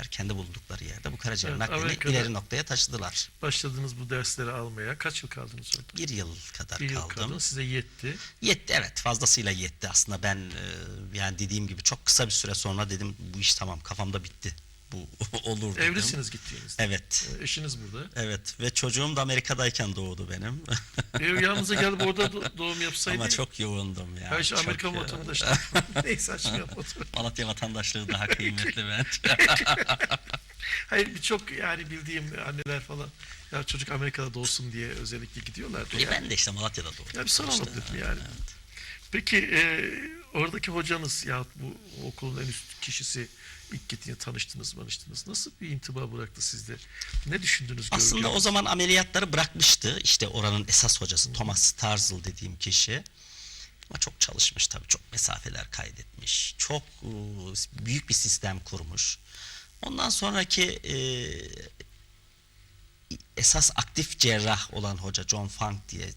yer, kendi bulundukları yerde bu karaciğer Evet, naklini Amerika'da- ileri noktaya taşıdılar. Başladınız bu dersleri almaya. Kaç yıl kaldınız orada? Bir yıl kadar Bir yıl kaldım. Size yetti. Yetti evet fazlasıyla yetti aslında ben e, yani dediğim gibi çok kısa bir süre sonra dedim bu iş tamam kafamda bitti. Bu olur dedim. Evlisiniz gittiğinizde. Evet. Ee, Eşiniz burada. Evet ve çocuğum da Amerika'dayken doğdu benim. Ev yanınıza gelip orada do- doğum yapsaydı. Ama çok yoğundum ya. Her şey e, vatandaşı. Neyse açmayalım. Malatya vatandaşlığı daha kıymetli bence. Hayır birçok yani bildiğim anneler falan ya çocuk Amerika'da doğsun diye özellikle gidiyorlar. E, ben de işte Malatya'da doğdum. Ya bir soralım İşte, dedim yani. evet. Peki e, oradaki hocanız ya bu okulun en üst kişisi ilk gittiğinde tanıştınız tanıştınız. Nasıl bir intiba bıraktı sizde? Ne düşündünüz? Aslında görünce? o zaman ameliyatları bırakmıştı. İşte oranın esas hocası Thomas Starzl dediğim kişi. Ama çok çalışmış tabii. Çok mesafeler kaydetmiş. Çok e, büyük bir sistem kurmuş. Ondan sonraki e, esas aktif cerrah olan hoca John Funk diye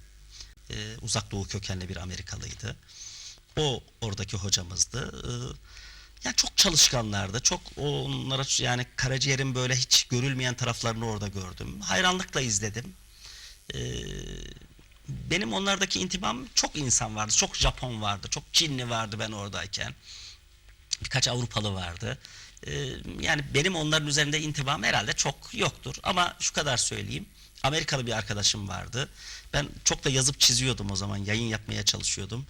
e, uzak doğu kökenli bir Amerikalıydı. O oradaki hocamızdı. E, yani çok çalışkanlardı. Çok onlara yani karaciğerin böyle hiç görülmeyen taraflarını orada gördüm. Hayranlıkla izledim. E, benim onlardaki intibam çok insan vardı. Çok Japon vardı. Çok Çinli vardı ben oradayken. Birkaç Avrupalı vardı. Ee, yani benim onların üzerinde intibam herhalde çok yoktur. Ama şu kadar söyleyeyim. Amerikalı bir arkadaşım vardı. Ben çok da yazıp çiziyordum o zaman. Yayın yapmaya çalışıyordum.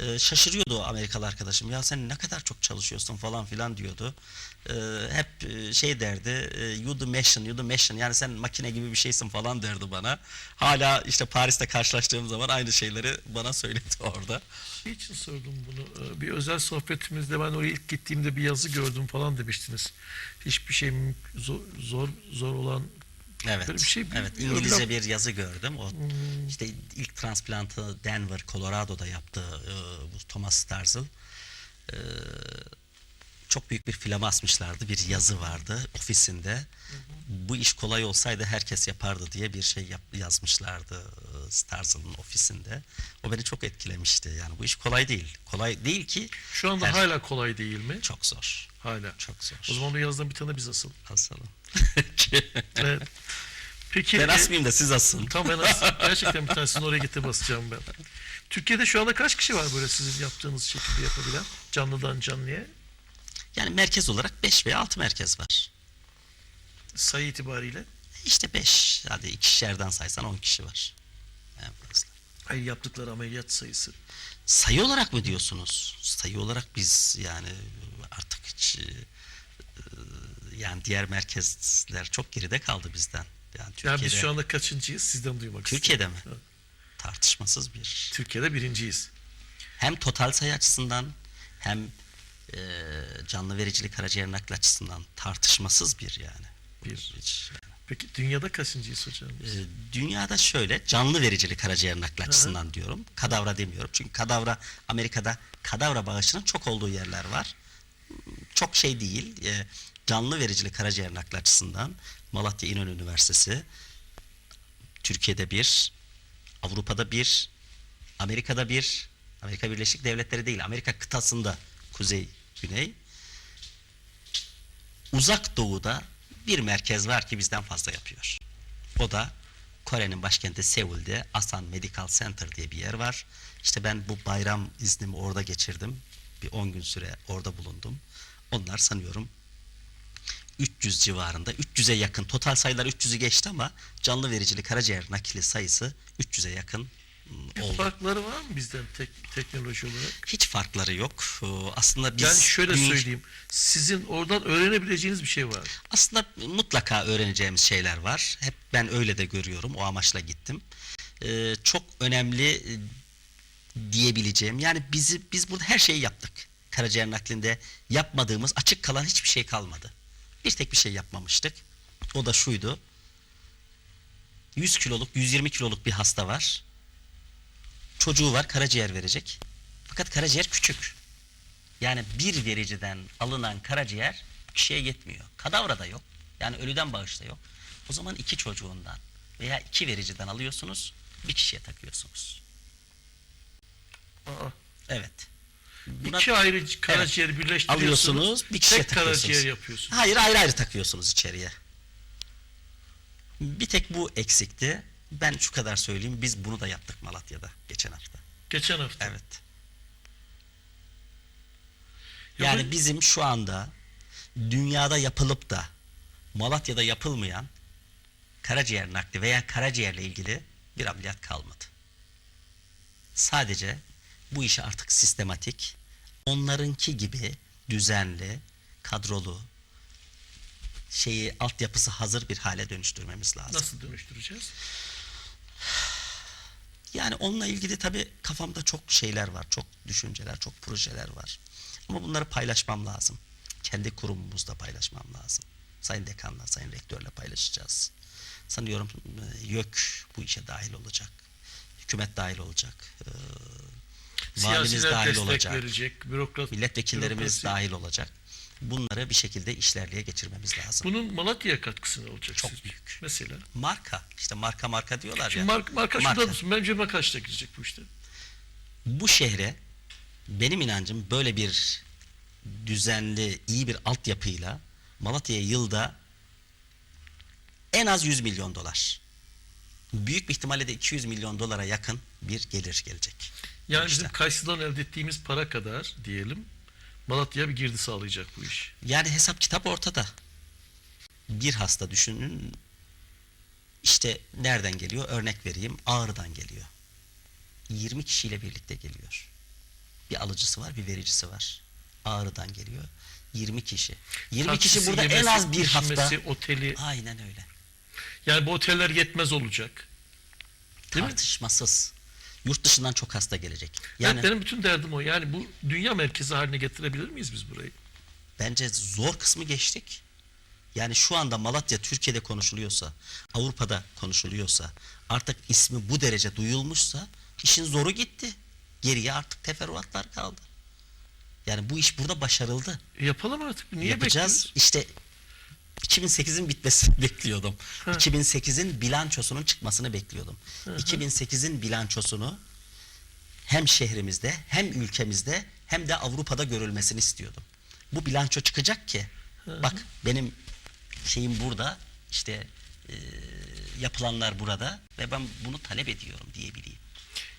Ee, şaşırıyordu o Amerikalı arkadaşım. Ya sen ne kadar çok çalışıyorsun falan filan diyordu. Ee, hep e, şey derdi. e, You the machine, you the machine. Yani sen makine gibi bir şeysin falan derdi bana. Hala işte Paris'te karşılaştığım zaman aynı şeyleri bana söyledi orada. Şey için sordum bunu. Ee, Bir özel sohbetimizde ben oraya ilk gittiğimde bir yazı gördüm falan demiştiniz. Hiçbir şey zor zor, zor olan Evet. Böyle bir şey- evet. İngilizce örnek- bir yazı gördüm. O işte ilk transplantı Denver, Colorado'da yaptı e, bu Thomas Starzl. E, çok büyük bir filama asmışlardı. Bir yazı vardı ofisinde. Bu iş kolay olsaydı herkes yapardı diye bir şey yap- yazmışlardı e, Starzl'ın ofisinde. O beni çok etkilemişti. Yani bu iş kolay değil. Kolay değil ki şu anda Her- hala kolay değil mi? çok zor. Hala. Çok zor. O zaman o yazdan bir tane biz asıl. Asalım. Evet. Peki ben e, asmayayım da siz asın. Tam ben as- gerçekten bir tanesini oraya getirip basacağım ben. Türkiye'de şu anda kaç kişi var böyle sizin yaptığınız şekilde yapabilen? Canlıdan canlıya. Yani merkez olarak 5 veya 6 merkez var. Sayı itibariyle. İşte 5. Hadi ikişerden saysan 10 kişi var. En fazla. Hayır yaptıkları ameliyat sayısı. Sayı olarak mı diyorsunuz? Sayı olarak biz yani artık hiç e, e, yani diğer merkezler çok geride kaldı bizden. Yani Türkiye'de, Yani biz şu anda kaçıncıyız? Sizden duymak Türkiye'de mi? istiyorum. Tartışmasız bir. Türkiye'de birinciyiz. Hem total sayı açısından hem e, canlı vericili karaciğer nakli açısından tartışmasız bir yani. Bir. Hiç, yani. Peki dünyada kaçıncıyız hocam? Ee, dünyada şöyle canlı vericili karaciğer nakli açısından diyorum. Kadavra demiyorum. Çünkü kadavra Amerika'da kadavra bağışının çok olduğu yerler var. Çok şey değil. Ee, canlı vericili karaciğer nakli açısından Malatya İnönü Üniversitesi Türkiye'de bir, Avrupa'da bir, Amerika'da bir, Amerika Birleşik Devletleri değil, Amerika kıtasında kuzey, güney. Uzak doğuda bir merkez var ki bizden fazla yapıyor. O da Kore'nin başkenti Seul'de Asan Medical Center diye bir yer var. İşte ben bu bayram iznimi orada geçirdim. Bir 10 gün süre orada bulundum. Onlar sanıyorum 300 civarında. 300'e yakın. Total sayılar 300'ü geçti ama canlı vericili karaciğer nakili sayısı 300'e yakın Bir oldu. farkları var mı bizden tek, teknoloji olarak? Hiç farkları yok. Ee, Aslında biz yani şöyle dünya- söyleyeyim. Sizin oradan öğrenebileceğiniz bir şey var. Aslında mutlaka öğreneceğimiz şeyler var. Hep ben öyle de görüyorum. O amaçla gittim. Ee, çok önemli e, diyebileceğim. Yani bizi biz burada her şeyi yaptık. Karaciğer naklinde yapmadığımız açık kalan hiçbir şey kalmadı. Bir tek bir şey yapmamıştık. O da şuydu. 100 kiloluk, 120 kiloluk bir hasta var. Çocuğu var, karaciğer verecek. Fakat karaciğer küçük. Yani bir vericiden alınan karaciğer kişiye yetmiyor. Kadavra da yok. Yani ölüden bağış da yok. O zaman iki çocuğundan veya iki vericiden alıyorsunuz, bir kişiye takıyorsunuz. Aa, Evet. Buna İki ayrı karaciğeri birleştiriyorsunuz. alıyorsunuz, bir kişiye Tek karaciğer yapıyorsunuz. Hayır ayrı ayrı takıyorsunuz içeriye. Bir tek bu eksikti. Ben şu kadar söyleyeyim. Biz bunu da yaptık Malatya'da geçen hafta. Geçen hafta. Evet. Ya Yani bizim şu anda dünyada yapılıp da Malatya'da yapılmayan karaciğer nakli veya karaciğerle ilgili bir ameliyat kalmadı. Sadece bu işi artık sistematik, onlarınki gibi düzenli, kadrolu, şeyi altyapısı hazır bir hale dönüştürmemiz lazım. Nasıl dönüştüreceğiz? Yani onunla ilgili tabii kafamda çok şeyler var, çok düşünceler, çok projeler var. Ama bunları paylaşmam lazım. Kendi kurumumuzda paylaşmam lazım. Sayın dekanla, sayın rektörle paylaşacağız. Sanıyorum e, YÖK bu işe dahil olacak. Hükümet dahil olacak. Ee, valimiz dahil destek olacak. verecek. Bürokrat, Milletvekillerimiz bürokrasi. dahil olacak. Bunları bir şekilde işlerliğe geçirmemiz lazım. Bunun Malatya'ya katkısı ne olacak Çok sizce? büyük. Mesela. Marka, işte marka marka diyorlar Şimdi ya. marka, marka şurada dursun. Bence marka kaçta girecek bu işte? bu şehre benim inancım böyle bir düzenli, iyi bir altyapıyla Malatya'ya yılda en az 100 milyon dolar. Büyük bir ihtimalle de 200 milyon dolara yakın bir gelir gelecek. Yani İşte. bizim Kayısı'dan elde ettiğimiz para kadar diyelim Malatya'ya bir girdi sağlayacak bu iş. Yani hesap kitap ortada. Bir hasta düşünün. İşte nereden geliyor? Örnek vereyim. Ağrı'dan geliyor. 20 kişiyle birlikte geliyor. Bir alıcısı var, bir vericisi var. Ağrı'dan geliyor. 20 kişi. 20 kişi Taksisi, burada en yemesi, az bir hafta. oteli. Aynen öyle. Yani bu oteller yetmez olacak. Değil mi? Yurt dışından çok hasta gelecek. Yani Evet, benim bütün derdim o. Yani bu dünya merkezi haline getirebilir miyiz biz burayı? bence zor kısmı geçtik. Yani şu anda Malatya Türkiye'de konuşuluyorsa, Avrupa'da konuşuluyorsa, artık ismi bu derece duyulmuşsa işin zoru gitti. Geriye artık teferruatlar kaldı. Yani bu iş burada başarıldı. Yapalım artık. Niye Yapacağız. bekliyoruz? İşte 2008'in bitmesini bekliyordum. Ha. 2008'in bilançosunun çıkmasını bekliyordum. 2008'in bilançosunu hem şehrimizde hem ülkemizde hem de Avrupa'da görülmesini istiyordum. Bu bilanço çıkacak ki bak benim şeyim burada işte e, yapılanlar burada ve ben bunu talep ediyorum diyebileyim.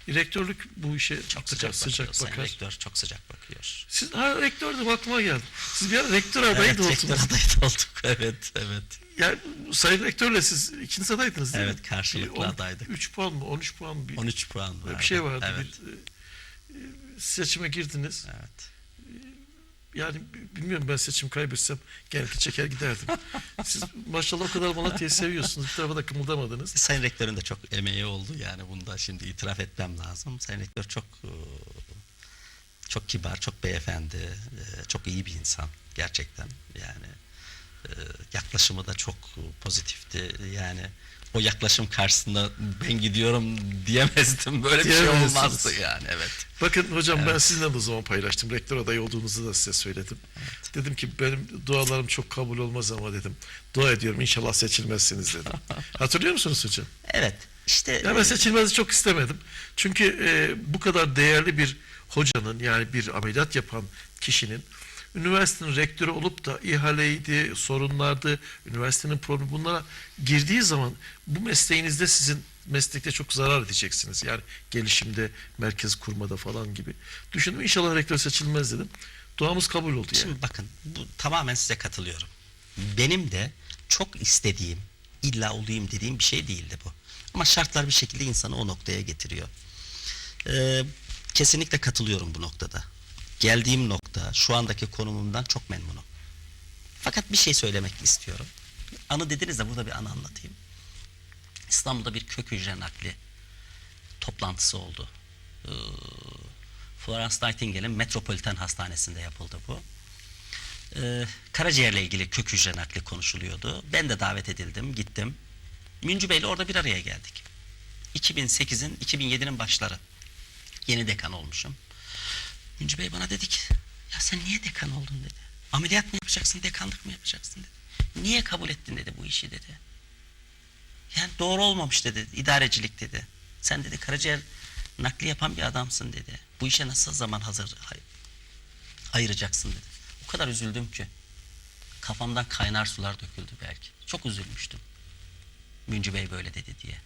Rektörlük bu işe Çok sıcak sıcak, bakıyor. Sayın bakar. rektör çok sıcak bakıyor. Siz ha rektördüm aklıma geldi. Siz bir ara rektör adayı Evet, da rektör oldunuz. adayı da olduk. Evet, evet. Yani Sayın Rektörle siz ikiniz adaydınız değil mi? Evet, karşılıklı on- adaydık. 3 puan mı 13 puan mı bir, 13 puan vardı. bir şey vardı. Evet. Bir, e, e, seçime girdiniz. Evet. Yani bilmiyorum ben seçim kaybetsem genellikle çeker giderdim. Siz maşallah o kadar Malatya'yı seviyorsunuz. Bir tarafa da kımıldamadınız. Sayın Rektör'ün de çok emeği oldu yani bunda şimdi itiraf etmem lazım. Sayın Rektör çok e, çok kibar, çok beyefendi, e, çok iyi bir insan gerçekten. Yani e, yaklaşımı da çok pozitifti. Yani o yaklaşım karşısında ben gidiyorum diyemezdim. Böyle bir şey olmazdı yani evet. Bakın hocam ben sizinle o zaman paylaştım. Rektör adayı olduğunuzu da size söyledim. Dedim ki benim dualarım çok kabul olmaz ama dedim. Dua ediyorum inşallah seçilmezsiniz dedim. Hatırlıyor musunuz hocam? Evet. işte Ya ben e, seçilmezi çok istemedim. Çünkü e, bu kadar değerli bir hocanın yani bir ameliyat yapan kişinin üniversitenin rektörü olup da ihaleydi, sorunlardı, üniversitenin problemi bunlara girdiği zaman bu mesleğinizde sizin meslekte çok zarar edeceksiniz. Yani gelişimde, merkez kurmada falan gibi. Düşündüm inşallah rektör seçilmez dedim. Duamız kabul oldu yani. Şimdi bakın bu tamamen size katılıyorum. Benim de çok istediğim, illa olayım dediğim bir şey değildi bu. Ama şartlar bir şekilde insanı o noktaya getiriyor. Ee, kesinlikle katılıyorum bu noktada. Geldiğim nokta, şu andaki konumumdan çok memnunum. Fakat bir şey söylemek istiyorum. Anı dediniz de burada bir anı anlatayım. İstanbul'da bir kök hücre nakli toplantısı oldu. Ee, Florence Nightingale'in Metropolitan Hastanesi'nde yapıldı bu. Ee, karaciğerle ilgili kök hücre nakli konuşuluyordu. Ben de davet edildim, gittim. Müncü Bey'le orada bir araya geldik. 2008'in, 2007'nin başları. Yeni dekan olmuşum. Müncü Bey bana dedi ki, ya sen niye dekan oldun dedi. Ameliyat mı yapacaksın, dekanlık mı yapacaksın dedi. Niye kabul ettin dedi bu işi dedi. Yani doğru olmamış dedi, idarecilik dedi. Sen dedi karaciğer nakli yapan bir adamsın dedi. Bu işe nasıl zaman hazır hay- ayıracaksın dedi. O kadar üzüldüm ki. Kafamdan kaynar sular döküldü belki. Çok üzülmüştüm. Müncü Bey böyle dedi diye.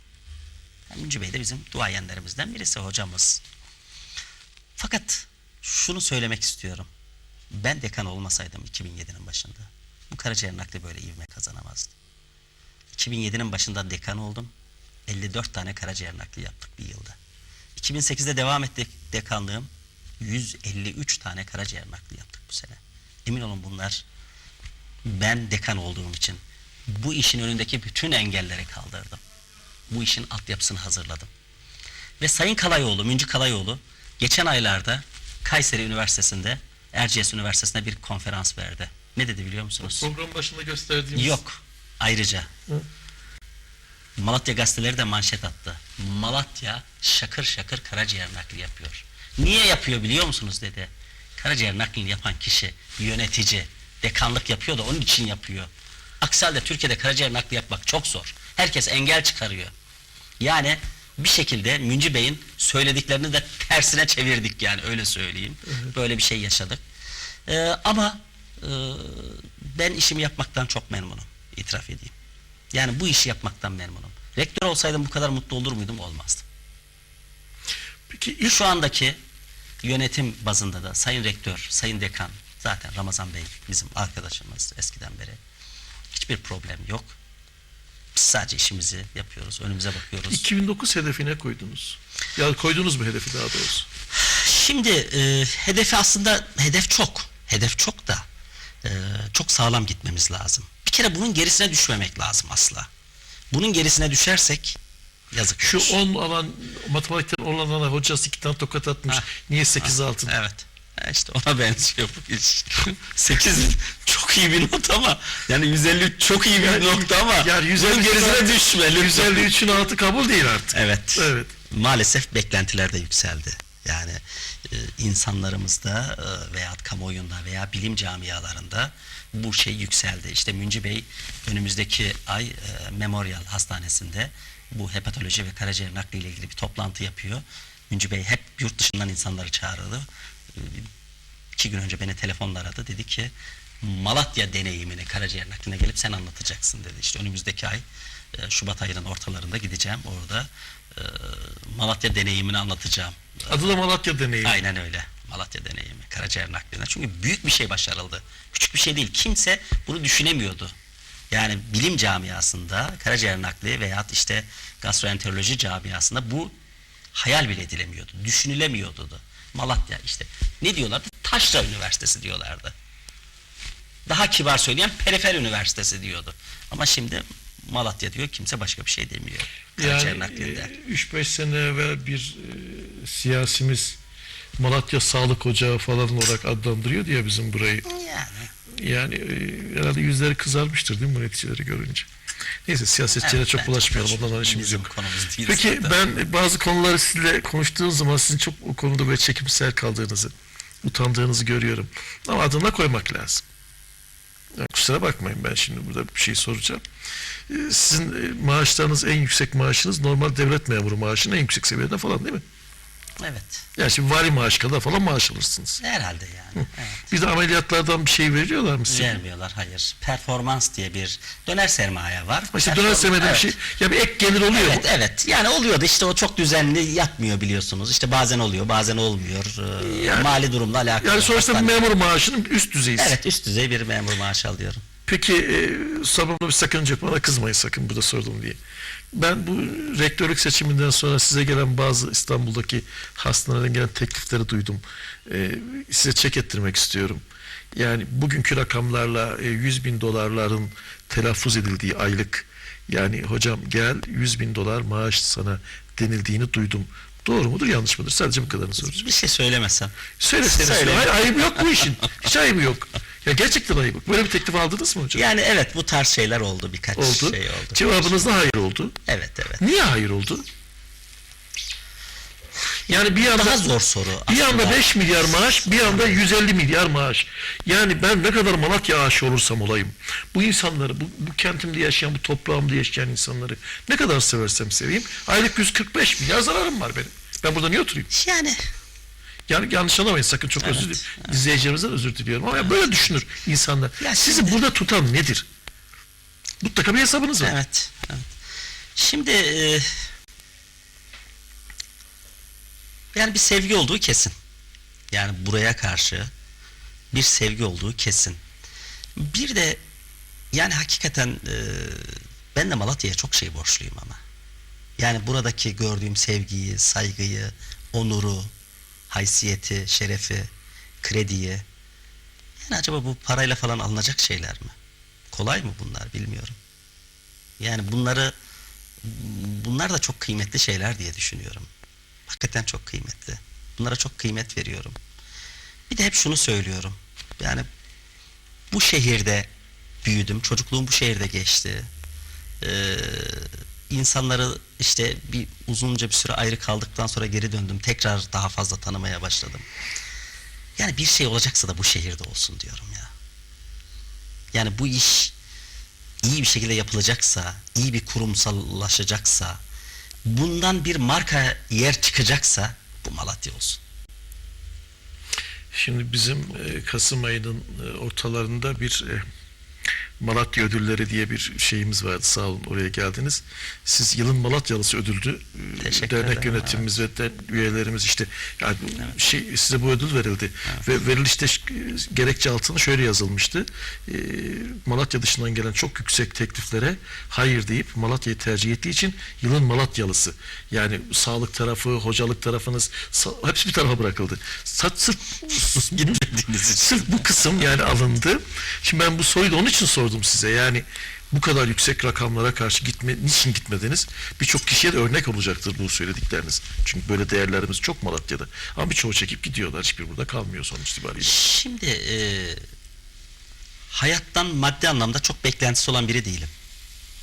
Yani Müncü Bey de bizim duayenlerimizden birisi hocamız. Fakat şunu söylemek istiyorum. Ben dekan olmasaydım 2007'nin başında bu karaciğer nakli böyle ivme kazanamazdı. 2007'nin başında dekan oldum. 54 tane karaciğer nakli yaptık bir yılda. 2008'de devam ettik dekanlığım. 153 tane karaciğer nakli yaptık bu sene. Emin olun bunlar ben dekan olduğum için bu işin önündeki bütün engelleri kaldırdım. Bu işin altyapısını hazırladım. Ve Sayın Kalayoğlu, Müncü Kalayoğlu geçen aylarda Kayseri Üniversitesi'nde Erciyes Üniversitesi'nde bir konferans verdi. Ne dedi biliyor musunuz? Program başında gösterdiğimiz Yok. Ayrıca Malatya gazeteleri de manşet attı. Malatya şakır şakır karaciğer nakli yapıyor. Niye yapıyor biliyor musunuz dedi. Karaciğer naklini yapan kişi yönetici, dekanlık yapıyor da onun için yapıyor. Aksi halde Türkiye'de karaciğer nakli yapmak çok zor. Herkes engel çıkarıyor. Yani bir şekilde Müncü Bey'in söylediklerini de tersine çevirdik yani öyle söyleyeyim. Böyle bir şey yaşadık. Ee, ama e, ben işimi yapmaktan çok memnunum. itiraf edeyim. Yani bu işi yapmaktan memnunum. Rektör olsaydım bu kadar mutlu olur muydum? Olmazdım. Peki ilk Şu andaki yönetim bazında da Sayın Rektör, Sayın Dekan, zaten Ramazan Bey bizim arkadaşımız eskiden beri. Hiçbir problem yok. Biz sadece işimizi yapıyoruz, önümüze bakıyoruz. 2009 hedefi ne koydunuz? Ya koydunuz mu hedefi daha doğrusu? Şimdi e, hedefi aslında hedef çok. Hedef çok da e, çok sağlam gitmemiz lazım. Bir kere bunun gerisine düşmemek lazım asla. Bunun gerisine düşersek yazık Şu olur. 10 alan matematikten 10 alana hocası iki tane tokat atmış. Ha. Niye 8 altın? Evet. İşte ona benziyor bu iş. 8 çok iyi bir not ama yani 153 çok iyi bir Yani- nokta ama yani 153 bunun gerisine düşme. lütfen. 153'ün altı kabul değil artık. Evet. Evet. Maalesef beklentiler de yükseldi. Yani e, insanlarımızda e, veya kamuoyunda veya bilim camialarında bu şey yükseldi. İşte Münci Bey önümüzdeki ay e, Memorial Hastanesi'nde bu hepatoloji ve karaciğer nakli ile ilgili bir toplantı yapıyor. Münci Bey hep yurt dışından insanları çağırdı. İki gün önce beni telefonla aradı. Dedi ki Malatya deneyimini karaciğer nakline gelip sen anlatacaksın dedi. İşte önümüzdeki ay e, Şubat ayının ortalarında gideceğim. Orada e, Malatya deneyimini anlatacağım. Adı da Malatya deneyimi. Aynen öyle. Malatya deneyimi, karaciğer nakline. Çünkü büyük bir şey başarıldı. Küçük bir şey değil. Kimse bunu düşünemiyordu. Yani bilim camiasında karaciğer nakli veya işte gastroenteroloji camiasında bu hayal bile edilemiyordu. Düşünülemiyordu da. Malatya işte. Ne diyorlardı? Taşra Üniversitesi diyorlardı. Daha kibar söyleyen Perifer Üniversitesi diyordu. Ama şimdi Malatya diyor kimse başka bir şey demiyor. Yani naklinde. 3-5 sene evvel bir e, siyasimiz Malatya Sağlık Ocağı falan olarak adlandırıyor diye bizim burayı. Yani Yani e, herhalde yüzleri kızarmıştır değil mi bu neticeleri görünce? Neyse siyasetçilere Evet, çok bulaşmayalım. Ondan işimiz Bizim yok. Peki zaten. ben bazı konuları sizinle konuştuğum zaman sizin çok o konuda böyle çekimsel kaldığınızı, utandığınız görüyorum. Ama adına koymak lazım. Yani kusura bakmayın ben şimdi burada bir şey soracağım. Ee, Sizin e, maaşlarınız en yüksek maaşınız normal devlet memuru maaşının en yüksek seviyede falan değil mi? Evet. Yani şimdi vali maaşı kadar falan maaş alırsınız. Herhalde yani. Evet. Bir de ameliyatlardan bir şey veriyorlar mı size? Vermiyorlar hayır. Performans diye bir döner sermaye var. İşte döner sevmeden evet. bir şey. Ya bir ek gelir oluyor mu? Evet evet. Yani oluyordu işte o çok düzenli yatmıyor biliyorsunuz. İşte bazen oluyor bazen olmuyor. Ee, Yani- Mali durumla alakalı. Yani sonuçta bir Hastane- memur maaşının üst düzeyisi. Evet üst düzey bir memur maaşı alıyorum. Peki e, sormamda bir sakınca. Bana kızmayın sakın burada sordum diye. Ben bu rektörlük seçiminden sonra size gelen bazı İstanbul'daki hastanelerden gelen teklifleri duydum. E, size çek ettirmek istiyorum. Yani bugünkü rakamlarla e, 100 bin dolarların telaffuz edildiği aylık yani hocam gel 100 bin dolar maaş sana denildiğini duydum. Doğru mudur yanlış mıdır? Sadece bu kadarını soracağım. Bir şey söylemesem. Söyleseniz. Söyle. Hayır, ayıbı yok bu işin. Hiç ayıbı yok. Ya gerçekten ayıbı yok. Böyle bir teklif aldınız mı hocam? Yani evet bu tarz şeyler oldu birkaç oldu. şey oldu. Cevabınız da hayır oldu. Evet evet. Niye hayır oldu? Yani bir anda Daha zor soru. bir anda aslında. 5 milyar maaş, bir anda 150 milyar maaş. Yani ben ne kadar Malatya aşı olursam olayım. Bu insanları, bu, bu kentimde yaşayan, bu toprağımda yaşayan insanları ne kadar seversem seveyim. Aylık 145 milyar zararım var benim. Ben burada niye oturayım? Yani Yani yanlış anlamayın sakın çok Evet, özür dilerim. İzleyicilerimizden özür diliyorum ama böyle düşünür insanlar. Ya Sizi şimdi- burada tutan nedir? Mutlaka bir hesabınız var. Evet. evet. Şimdi e, yani bir sevgi olduğu kesin. Yani buraya karşı bir sevgi olduğu kesin. Bir de yani hakikaten e, ben de Malatya'ya çok şey borçluyum ama. Yani buradaki gördüğüm sevgiyi, saygıyı, onuru, haysiyeti, şerefi, krediyi. Yani acaba bu parayla falan alınacak şeyler mi? Kolay mı bunlar bilmiyorum. Yani bunları bunlar da çok kıymetli şeyler diye düşünüyorum. Hakikaten çok kıymetli. Bunlara çok kıymet veriyorum. Bir de hep şunu söylüyorum. Yani bu şehirde büyüdüm. Çocukluğum bu şehirde geçti. Ee, insanları işte bir uzunca bir süre ayrı kaldıktan sonra geri döndüm. Tekrar daha fazla tanımaya başladım. Yani bir şey olacaksa da bu şehirde olsun diyorum ya. Yani bu iş iyi bir şekilde yapılacaksa, iyi bir kurumsallaşacaksa, bundan bir marka yer çıkacaksa bu Malatya olsun. Şimdi bizim e, Kasım ayının e, ortalarında bir e, Malatya ödülleri diye bir şeyimiz vardı. Sağ olun oraya geldiniz. Siz yılın Malatyalısı ödüldü. E, Teşekkür Dernek ederim, yönetimimiz ve de üyelerimiz işte yani şey size bu ödül verildi. Ve verilişte gerekçe altına şöyle yazılmıştı. E, Malatya dışından gelen çok yüksek tekliflere hayır deyip Malatya'yı tercih ettiği için yılın Malatyalısı. Yani sağlık tarafı, hocalık tarafınız sa- hepsi bir tarafa bırakıldı. Sa- Sırf. Sırf bu kısım yani alındı. Şimdi ben bu soruyu onun için sordum size. Yani bu kadar yüksek rakamlara karşı gitme, niçin gitmediniz? Birçok kişiye de örnek olacaktır bu söyledikleriniz. Çünkü böyle değerlerimiz çok Malatya'da. Ama birçoğu çekip gidiyorlar. Hiçbir burada kalmıyor sonuç itibariyle. Şimdi e, hayattan maddi anlamda çok beklentisi olan biri değilim.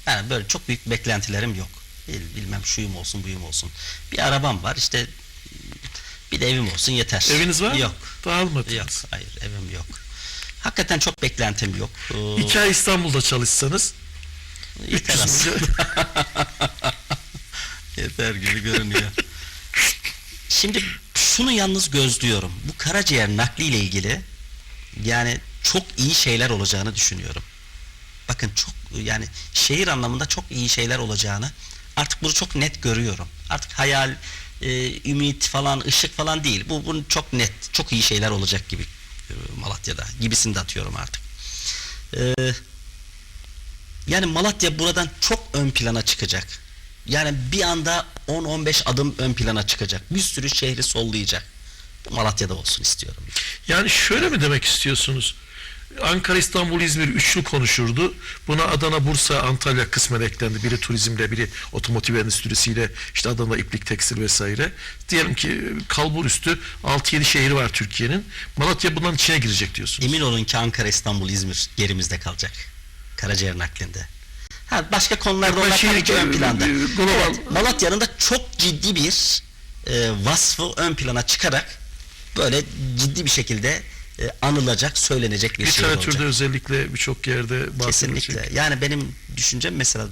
Yani böyle çok büyük beklentilerim yok. Bil- Bilmem şuyum olsun buyum olsun. Bir arabam var işte bir de evim olsun yeter. Eviniz var mı? Yok. Daha almadınız. Yok hayır evim yok. Hakikaten çok beklentim yok. Ee, İki ay İstanbul'da çalışsanız yeter 300 aslında. milyon- Yeter gibi görünüyor. Şimdi şunu yalnız gözlüyorum. Bu karaciğer nakliyle ilgili yani çok iyi şeyler olacağını düşünüyorum. Bakın çok yani şehir anlamında çok iyi şeyler olacağını artık bunu çok net görüyorum. Artık hayal, e, ümit falan, ışık falan değil. Bu bunun çok net, çok iyi şeyler olacak gibi Malatya'da. Gibisini de atıyorum artık. E, yani Malatya buradan çok ön plana çıkacak. Yani bir anda 10-15 adım ön plana çıkacak. Bir sürü şehri sollayacak. Bu Malatya'da olsun istiyorum. Yani şöyle mi demek istiyorsunuz? Ankara, İstanbul, İzmir üçlü konuşurdu. Buna Adana, Bursa, Antalya kısmen eklendi. Biri turizmle, biri otomotiv endüstrisiyle, işte Adana iplik, tekstil vesaire. Diyelim ki kalbur üstü 6-7 şehri var Türkiye'nin. Malatya bunların içine girecek diyorsunuz. Emin olun ki Ankara, İstanbul, İzmir gerimizde kalacak. Karaciğer naklinde. Ha, başka konularda onlar şey- tabii ki ön planda. global- Evet, Malatya'nın da çok ciddi bir e, vasfı ön plana çıkarak böyle ciddi bir şekilde e, anılacak, söylenecek bir şey olacak. Literatürde özellikle birçok yerde bahsedilecek. Kesinlikle. Yani benim düşüncem mesela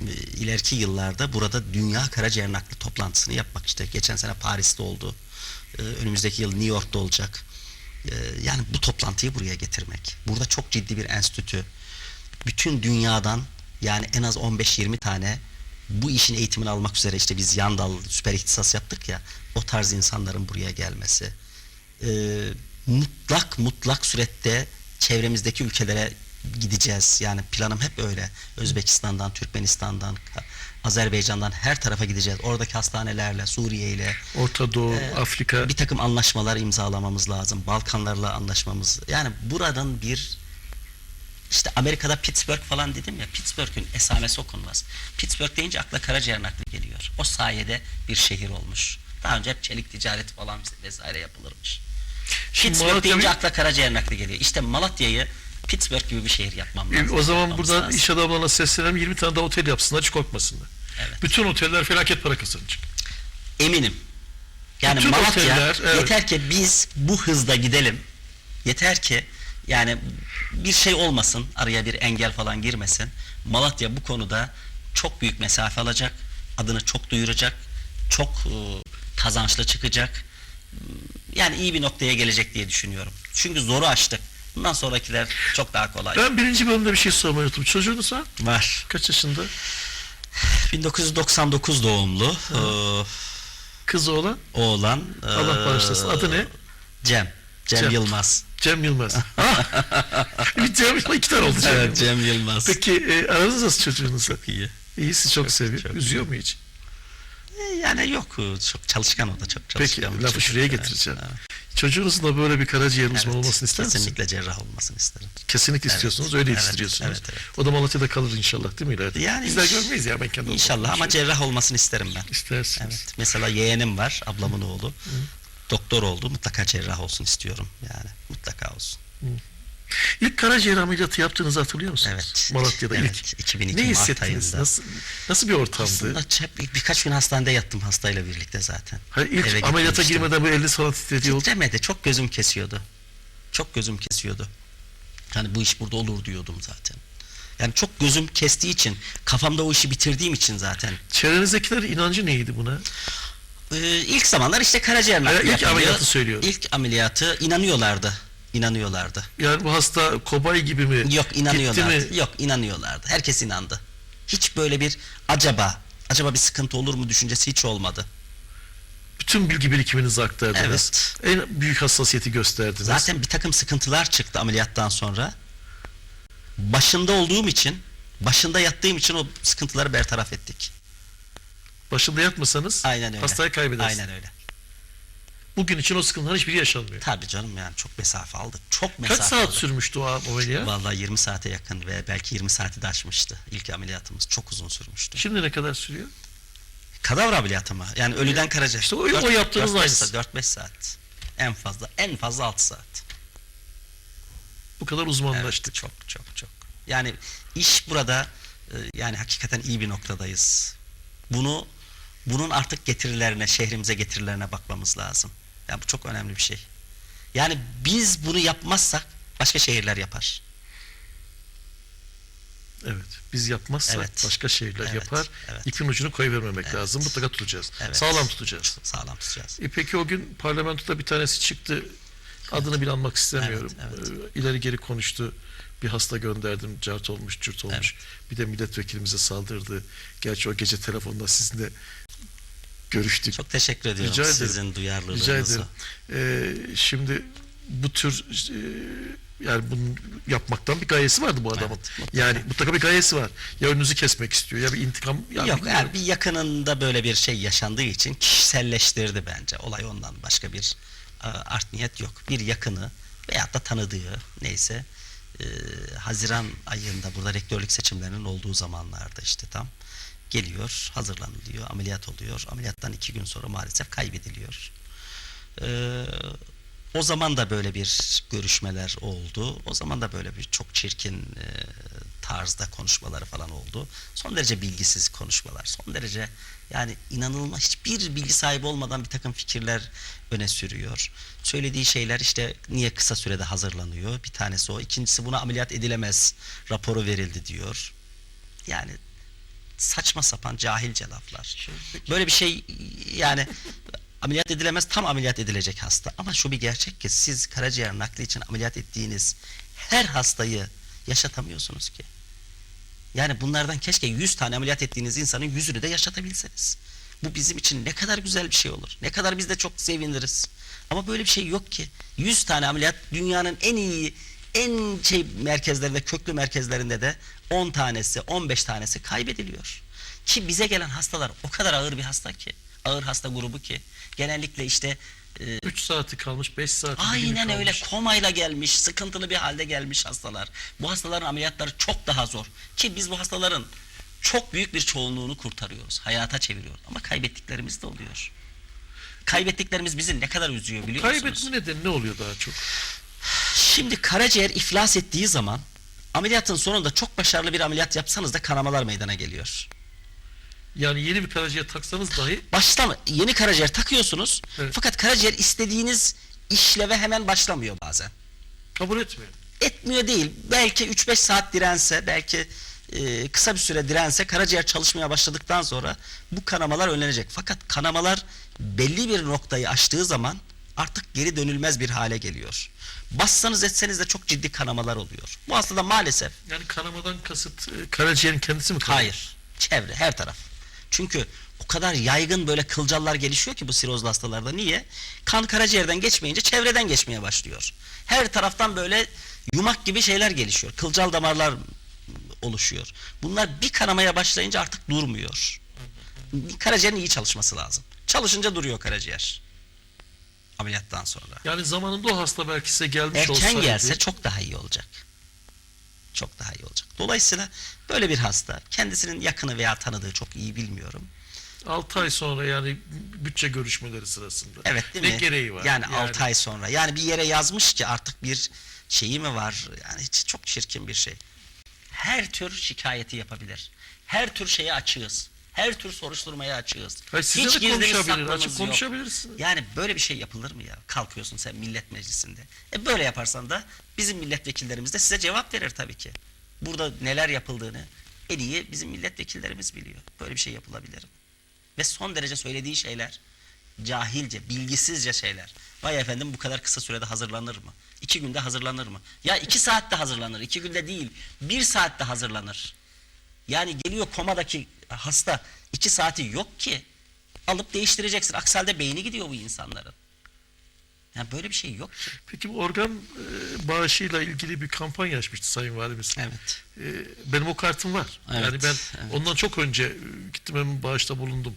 e, ileriki yıllarda burada Dünya Karaciğer Nakli toplantısını yapmak işte. Geçen sene Paris'te oldu. E, önümüzdeki yıl New York'ta olacak. E, yani bu toplantıyı buraya getirmek. Burada çok ciddi bir enstitü. Bütün dünyadan yani en az 15-20 tane bu işin eğitimini almak üzere işte biz yan dal süper ihtisas yaptık ya o tarz insanların buraya gelmesi e, mutlak mutlak surette çevremizdeki ülkelere gideceğiz. Yani planım hep öyle. Özbekistan'dan, Türkmenistan'dan, Azerbaycan'dan her tarafa gideceğiz. Oradaki hastanelerle, Suriye ile Orta Doğu, e, Afrika. bir takım anlaşmalar imzalamamız lazım. Balkanlarla anlaşmamız. Yani buradan bir işte Amerika'da Pittsburgh falan dedim ya Pittsburgh'ün esamesi okunmaz. Pittsburgh deyince akla karaciğer nakli geliyor. O sayede bir şehir olmuş. Daha önce hep çelik ticareti falan vesaire yapılırmış. Pittsburgh Malatya deyince akla karaciğer nakli geliyor. İşte Malatya'yı Pittsburgh gibi bir şehir yapmam E, lazım. O zaman buradan lazım. iş adamlarına seslenelim 20 tane daha otel yapsınlar hiç korkmasınlar. Evet. Bütün oteller felaket para kazanacak. Eminim. Yani Bütün Malatya oteller, evet. yeter ki biz bu hızda gidelim. Yeter ki yani bir şey olmasın, araya bir engel falan girmesin. Malatya bu konuda çok büyük mesafe alacak, adını çok duyuracak, çok e, kazançlı çıkacak. Yani iyi bir noktaya gelecek diye düşünüyorum. Çünkü zoru aştık. Bundan sonrakiler çok daha kolay. Ben birinci bölümde bir şey sormayı unuttum. Çocuğunuz var? Var. Kaç yaşında? 1999 doğumlu. Ee, Kız oğlan? oğlan. Allah ee, bağışlasın. Adı ne? Cem. Cem, Cem. Yılmaz. Cem Yılmaz. bir Cem Yılmaz iki tane oldu Cem Evet, Yılmaz. Cem Yılmaz. Peki e, aranız nasıl çocuğunuzla? İyi. İyi siz çok, seviyor. çok Üzüyor mu hiç? Ee, Yani yok çok çalışkan o da çok Peki çalışkan. bir lafı şuraya getireceğim. evet. Çocuğunuzun da böyle bir karaciğer uzmanı Evet, olmasını ister misiniz? Kesinlikle cerrah olmasını isterim. Kesinlikle Evet, istiyorsunuz, öyle evet, istiyorsunuz. evet, evet. O da Malatya'da kalır inşallah değil mi ileride? Yani Bizler görmeyiz ya ben kendim. İnşallah ama cerrah olmasını isterim ben. İstersiniz. Evet. Mesela yeğenim var, ablamın oğlu. Doktor oldu, mutlaka cerrah olsun istiyorum yani. Mutlaka olsun. İlk karaciğer ameliyatı yaptığınızı hatırlıyor musunuz? Evet. Malatya'da Evet, ilk. 2002 ne Mart hissettiniz? ayında. Nasıl, nasıl bir ortamdı? Aslında hep birkaç gün hastanede yattım hastayla birlikte zaten. Hayır, ilk Eve ameliyata gitmemiştim. girmeden böyle eliniz falan titrediyor. Titremedi, çok gözüm kesiyordu. Çok gözüm kesiyordu. Hani bu iş burada olur diyordum zaten. Yani çok gözüm kestiği için, kafamda o işi bitirdiğim için zaten. Çevrenizdekilerin inancı neydi buna? Ee, ilk zamanlar işte karaciğer Hayır, ilk yapılıyor. ameliyatı söylüyorum. İlk ameliyatı inanıyorlardı. İnanıyorlardı. Yani bu hasta kobay gibi mi? Yok inanıyorlardı. Gitti mi? Yok inanıyorlardı. Herkes inandı. Hiç böyle bir acaba acaba bir sıkıntı olur mu düşüncesi hiç olmadı. Bütün bilgi birikiminizi aktardınız. En büyük hassasiyeti gösterdiniz. Zaten bir takım sıkıntılar çıktı ameliyattan sonra. Başında olduğum için, başında yattığım için o sıkıntıları bertaraf ettik. Başında yatmasanız Aynen öyle. hastayı kaybedersiniz. Aynen öyle. Bugün için o sıkıntıların hiçbiri yaşanmıyor. Tabii canım yani çok mesafe aldık. Çok mesafe Kaç saat aldık. sürmüştü o ameliyat? Vallahi 20 saate yakın ve belki 20 saati de aşmıştı. İlk ameliyatımız çok uzun sürmüştü. Şimdi ne kadar sürüyor? Kadavra ameliyatı mı? Yani ölüden karaciğer. İşte o- o yaptığınız aynısı. 4-5 saat. En fazla en fazla 6 saat. Bu kadar Evet, uzmanlaştık. çok çok çok. Yani iş burada e, yani hakikaten iyi bir noktadayız. Bunu bunun artık getirilerine, şehrimize getirilerine bakmamız lazım. Yani bu çok önemli bir şey. Yani biz bunu yapmazsak başka şehirler yapar. Evet. Biz yapmazsak Evet. başka şehirler Evet, yapar. evet. İpin ucunu koyvermemek Evet. lazım. Mutlaka tutacağız. Evet. Sağlam tutacağız. Sağlam tutacağız. E peki o gün parlamentoda bir tanesi çıktı. Adını bile anmak istemiyorum. Evet, Ee, İleri geri konuştu. Bir hasta gönderdim. Cart olmuş, cürt olmuş. Bir de milletvekilimize saldırdı. Gerçi o gece telefonda sizinle görüştük. Çok teşekkür ediyorum Rica ederim. sizin duyarlılığınıza. Rica ederim. Ee, şimdi bu tür e, yani bunu yapmaktan bir gayesi vardı bu adamın. Evet, mutlaka. yani mutlaka bir gayesi var. Ya önünüzü kesmek istiyor ya bir intikam. Ya Yok bilmiyorum. yani bir yakınında böyle bir şey yaşandığı için kişiselleştirdi bence. Olay ondan başka bir e, art niyet yok. Bir yakını veyahut da tanıdığı neyse e, Haziran ayında burada rektörlük seçimlerinin olduğu zamanlarda işte tam geliyor, hazırlanılıyor, ameliyat oluyor. Ameliyattan iki gün sonra maalesef kaybediliyor. E, o zaman da böyle bir görüşmeler oldu. O zaman da böyle bir çok çirkin e, tarzda konuşmaları falan oldu. Son derece bilgisiz konuşmalar. Son derece yani inanılmaz hiçbir bilgi sahibi olmadan bir takım fikirler öne sürüyor. Söylediği şeyler işte niye kısa sürede hazırlanıyor? Bir tanesi o. İkincisi buna ameliyat edilemez raporu verildi diyor. Yani saçma sapan cahilce laflar. Böyle bir şey yani ameliyat edilemez tam ameliyat edilecek hasta. Ama şu bir gerçek ki siz karaciğer nakli için ameliyat ettiğiniz her hastayı yaşatamıyorsunuz ki. Yani bunlardan keşke 100 tane ameliyat ettiğiniz insanın yüzünü de yaşatabilseniz. Bu bizim için ne kadar güzel bir şey olur. Ne kadar biz de çok seviniriz. Ama böyle bir şey yok ki. 100 tane ameliyat dünyanın en iyi en şey merkezlerinde, köklü merkezlerinde de 10 tanesi, 15 tanesi kaybediliyor. Ki bize gelen hastalar o kadar ağır bir hasta ki. Ağır hasta grubu ki. Genellikle işte e, 3 saati kalmış, 5 saati Aynen öyle kalmış. komayla gelmiş, sıkıntılı bir halde gelmiş hastalar. Bu hastaların ameliyatları çok daha zor. Ki biz bu hastaların çok büyük bir çoğunluğunu kurtarıyoruz. Hayata çeviriyoruz. Ama kaybettiklerimiz de oluyor. Kaybettiklerimiz bizi ne kadar üzüyor biliyor musunuz? Kaybetme nedeni ne oluyor daha çok? Şimdi karaciğer iflas ettiği zaman ameliyatın sonunda çok başarılı bir ameliyat yapsanız da kanamalar meydana geliyor. Yani yeni bir karaciğer taksanız dahi Başlama, yeni karaciğer takıyorsunuz Evet. fakat karaciğer istediğiniz işleve hemen başlamıyor bazen. kabul etmiyor. etmiyor değil. Belki 3-5 saat dirense, belki e, kısa bir süre dirense karaciğer çalışmaya başladıktan sonra bu kanamalar önlenecek. Fakat kanamalar belli bir noktayı aştığı zaman artık geri dönülmez bir hale geliyor. Bassanız etseniz de çok ciddi kanamalar oluyor. Bu hastada maalesef Yani kanamadan kasıt e, karaciğerin kendisi mi kanıyor? Hayır. Çevre, her taraf. Çünkü o kadar yaygın böyle kılcallar gelişiyor ki bu sirozlu hastalarda. Niye? Kan karaciğerden geçmeyince çevreden geçmeye başlıyor. Her taraftan böyle yumak gibi şeyler gelişiyor. Kılcal damarlar oluşuyor. Bunlar bir kanamaya başlayınca artık durmuyor. Karaciğerin iyi çalışması lazım. Çalışınca duruyor karaciğer. Ameliyattan sonra. Yani zamanında o hasta belki size gelmiş Erken olsaydı. gelse çok daha iyi olacak. Çok daha iyi olacak. Dolayısıyla böyle bir hasta kendisinin yakını veya tanıdığı çok iyi bilmiyorum. 6 ay sonra yani bütçe görüşmeleri sırasında. Evet değil ne mi? gereği var? Yani, 6 ay sonra. Yani bir yere yazmış ki artık bir şeyi mi var? Yani hiç çok çirkin bir şey. Her tür şikayeti yapabilir. Her tür şeye açığız. Her tür soruşturmaya açığız. Hayır, size de gizlimiz, konuşabilir, saklımız açık yok. konuşabilirsiniz. Yani böyle bir şey yapılır mı ya? Kalkıyorsun sen millet meclisinde. E böyle yaparsan da bizim milletvekillerimiz de size cevap verir tabii ki. Burada neler yapıldığını en iyi bizim milletvekillerimiz biliyor. Böyle bir şey yapılabilir mi? Ve son derece söylediği şeyler cahilce, bilgisizce şeyler. Vay efendim bu kadar kısa sürede hazırlanır mı? İki günde hazırlanır mı? Ya iki saatte hazırlanır. iki günde değil. Bir saatte hazırlanır. Yani geliyor komadaki hasta iki saati yok ki. Alıp değiştireceksin. Aksi halde beyni gidiyor bu insanların. Yani böyle bir şey yok ki. Peki bu organ e, bağışıyla ilgili bir kampanya açmıştı Sayın Valimiz. Evet. E, benim o kartım var. Evet, yani ben evet. ondan çok önce e, gittim hemen bağışta bulundum.